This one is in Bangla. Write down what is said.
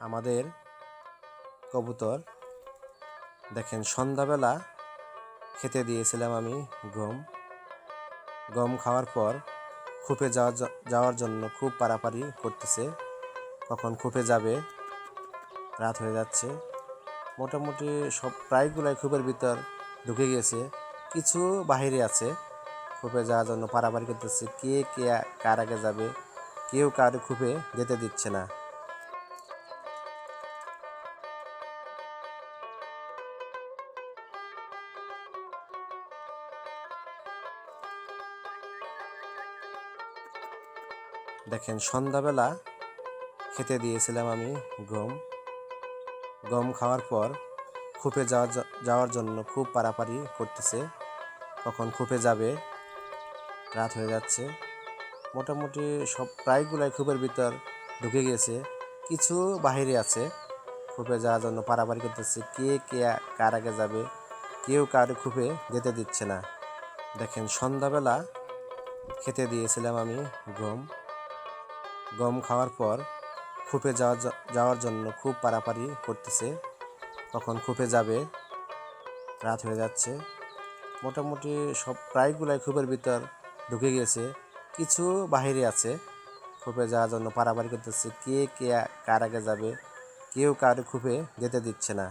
আমাদের কবুতর। দেখেন, সন্ধ্যাবেলা খেতে দিয়েছিলাম আমি গম। গম খাওয়ার পর খুপে যাওয়া যাওয়ার জন্য খুব পারাপারি করতেছে। কখন খুপে যাবে, রাত হয়ে যাচ্ছে। মোটামুটি সব প্রায়গুলাই খুপের ভিতর ঢুকে গিয়েছে। কিছু বাহিরে আছে, খুপে যাওয়ার জন্য পারাপারি করতেছে। কে কে, কার আগে যাবে, কেউ কারও খুপে যেতে দিচ্ছে না। দেখেন, সন্ধ্যাবেলা খেতে দিয়েছিলাম আমি গম। গম খাওয়ার পর খুপে যাওয়ার যাওয়ার জন্য খুব পারাপারি করতেছে। কখন খুপে যাবে, রাত হয়ে যাচ্ছে। মোটামুটি সব প্রায়গুলাই খুপের ভিতর ঢুকে গিয়েছে। কিছু বাহিরে আছে, খুপে যাওয়ার জন্য পারাপারি করতেছে। কে কে কার আগে যাবে, কেউ কার খুপে যেতে দিচ্ছে না। দেখেন, সন্ধ্যাবেলা খেতে দিয়েছিলাম আমি গম। গম খাওয়ার পর খুপে যাওয়া যাওয়ার জন্য খুব পারাপারি করতেছে। কখন খুপে যাবে, রাত হয়ে যাচ্ছে। মোটামুটি সব প্রায়গুলাই খুপের ভিতর ঢুকে গিয়েছে। কিছু বাহিরে আছে, খুপে যাওয়ার জন্য পারাপারি করতেছে। কে কে কার আগে যাবে, কেউ কারও খুপে যেতে দিচ্ছে না।